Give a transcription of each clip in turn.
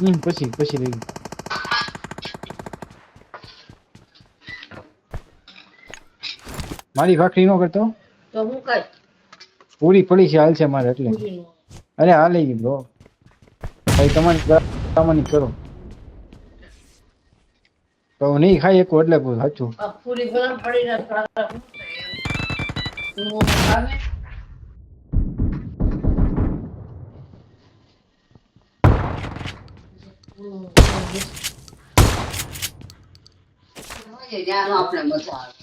હમ પછી પછી લઈ મારી ભાખરી નો કરતો? તો હું કઈ? પૂરી પડી છે હાલ છે મારે એટલે. અરે હાલ લઈ બ્રો. ભાઈ તમારી તમારી કરો. તો હું નહીં ખાઈ એક એટલે સાચું. પૂરી ગરમ પડીને થોડા આપણે મજા આવે.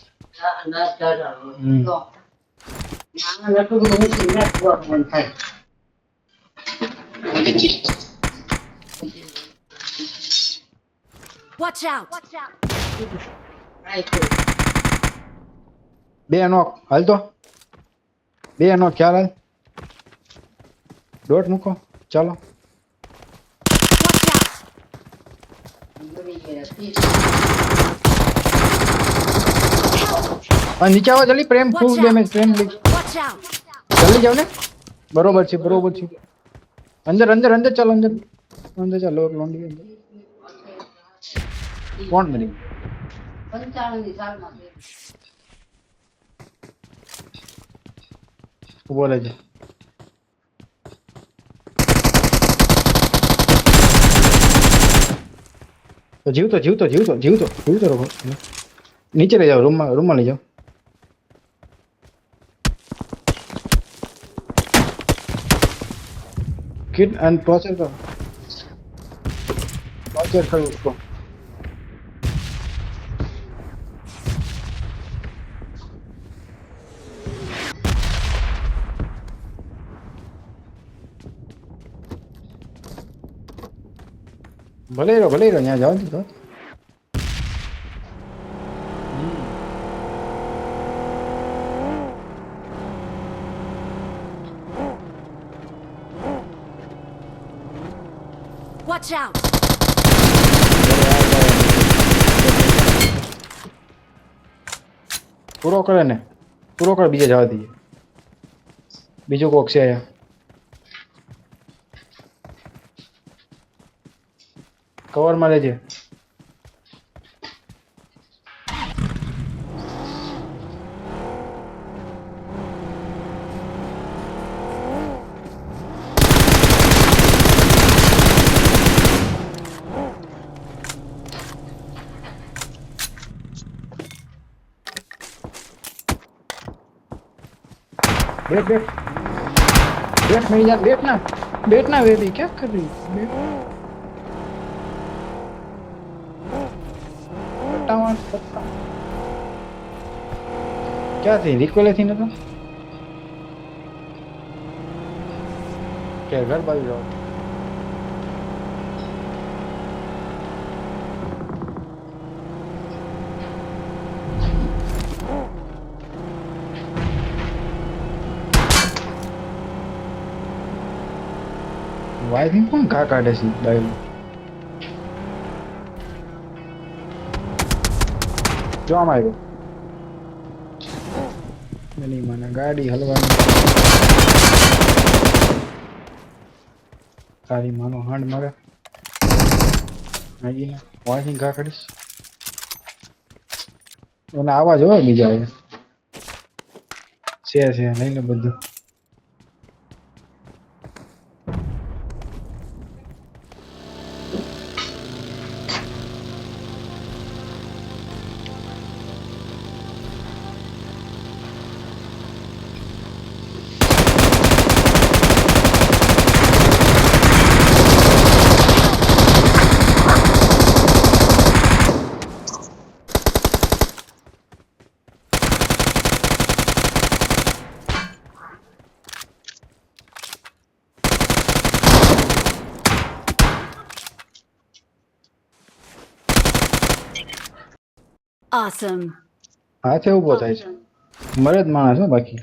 Watch out! બે નો હાલ તો. બે નો ખ્યાલ હાલ. દોઢ મૂકો ચાલો. Watch out! ગમી ગયા. આ નીચે આવો જલ્દી પ્રેમ ફૂલ Watch ડેમેજ out! પ્રેમ લીક Watch out! જલ્દી જાવ ને બરોબર છે બરોબર છે અંદર અંદર અંદર ચાલો અંદર અંદર ચાલો લોન્ડી અંદર કોણ બની પંચાણુંની સાલમાં છે. બોલે છે તો જીવતો જીવતો જીવતો જીવતો જીવતો રહો நீச்சல் ரூம் ரூம் அலையோ किट एंड टॉर्चर का टॉर्चर कर उसको भले रहो भले रहो यहाँ जाओ जाओ Watch out! પૂરો કરે ને પૂરો કરે, બીજે જવા દઈએ. બીજું કોક છે અહીંયા. કવરમાં લેજે. बैठ बैठ। बैठ मेरी यार बैठ ना। बैठना बेबी, क्या कर रही क्या थी रिकोले थी ना तो? क्या घर बाजू जाओ વાઈફી કોણ ઘા કાઢે છે? ડાયલ. જો આમ આવ્યો. નહીં મને ગાડી હલવાની. તારી માનો હાંડ મારે. આવીને વાઈફી ઘા કાઢીશ. અને આવાજ હોય બીજા. છે છે, લઈ લે બધું. Awesome. હાથે ઊભો થાય છે. મરે જ માણસ હો બાકી.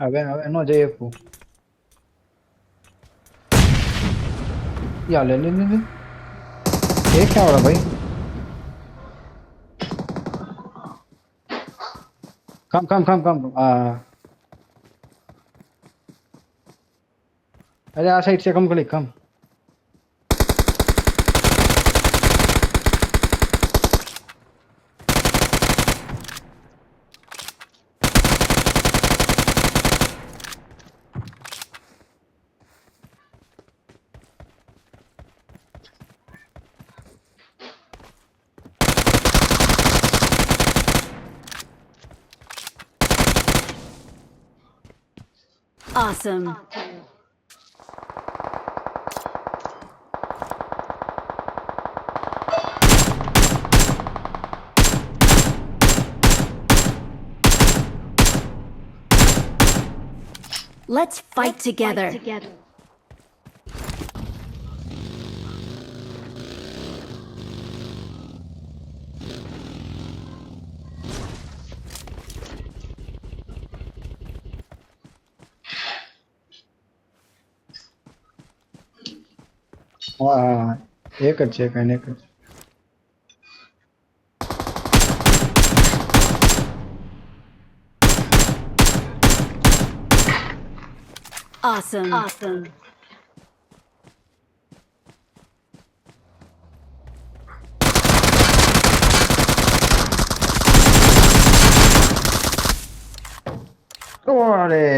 હવે હવે નો જઈ શકું યા, લે લે લે એ ક્યાં વાળા ભાઈ? કમ કમ કમ કમ Ah. अरे आ साइड से come click come Awesome. Awesome. Let's fight Let's together. Fight together. Wow, you could check, I could. Awesome. Awesome. on it.